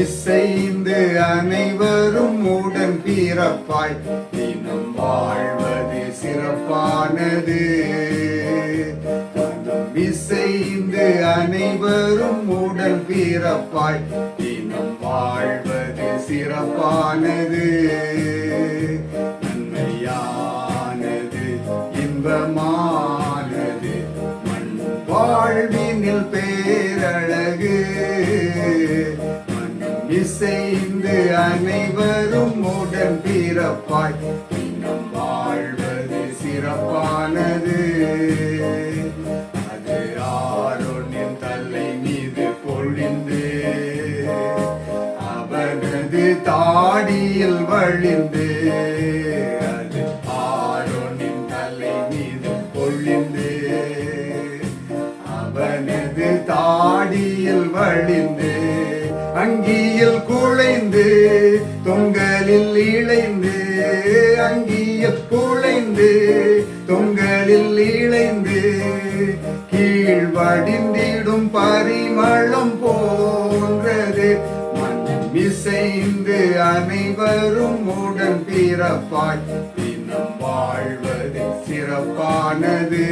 இசைந்து அனைவரும் உடன் பிறப்பாய். தினம் வாழ்வது சிறப்பானது. இசைந்து அனைவரும் உடன் பிறப்பாய். தினம் வாழ்வது சிறப்பானது. நன்மையானது இன்பமானது. மண் வாழ்வினில் பேரழகு. இசைந்து அனைவரும் உடன் பிறப்பாய். இன்னும் வாழ்வது சிறப்பானது. அது ஆரோனின் தலை மீது பொழிந்து அவனது தாடியில் வழிந்து அது ஆரோனின் தலை மீது பொழிந்து அவனது தாடியில் வழிந்து அங்கே தொங்கலில் இழைந்து அங்கிய குழைந்து தொங்கலில் இழைந்து கீழ் வடிந்திடும் பரிமளம் போன்றது. மனம் இசைந்து அனைவரும் உடன் பிறப்பாய் தினம் வாழ்வது சிறப்பானது.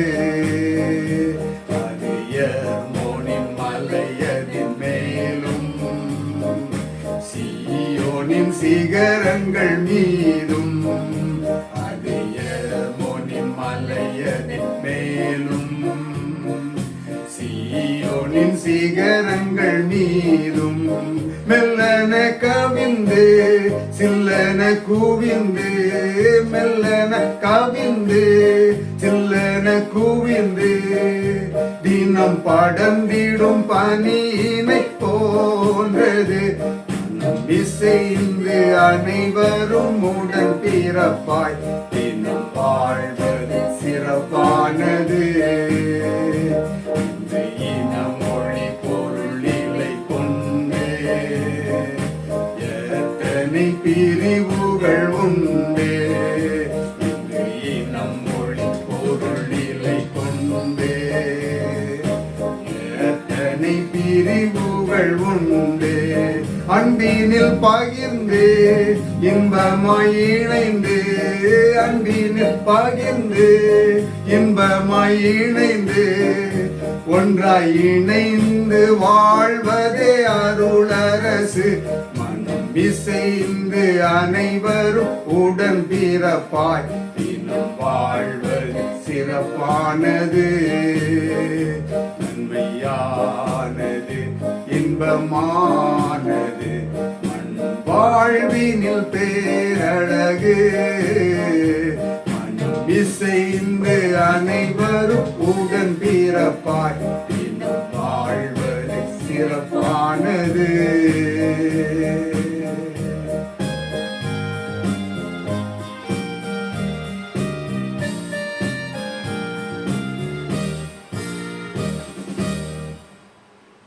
சீயோனின் சிகரங்கள் மீதும் அது எர்மோனின் மலையதின் மேலும். சியோனின் சிகரங்கள் மீதும் மெல்லன கவிந்து சில்லன குவிந்து மெல்லன கவிந்து சில்லன குவிந்து. தினம் படந்திடும் பணியினை போன்றது இசைந்து அனைவரும் உடன் பிறப்பாய். தினம் வாழ்வது சிறப்பானது. இந்த பிரிவுகள் உண்டு. இந்த இனம் மொழி பொருள் கொண்டு எத்தனை பிரிவுகள் உண்டு. அன்பினில் பகிர்ந்து இன்பமாய் இணைந்து அன்பினில் பகிர்ந்து இன்பமாய் இணைந்து ஒன்றாய் இணைந்து வாழ்வதே அருளரசு. மனம் இசைந்து அனைவரும் உடன் பிறப்பாய் தினம் வாழ்வது சிறப்பானது. நன்மையானது இன்பமானது. வாழ்வினில் பேரழகு. மனம் இசைந்து அனைவரும் உடன் பிறப்பாய். வாழ்வது சிறப்பானது.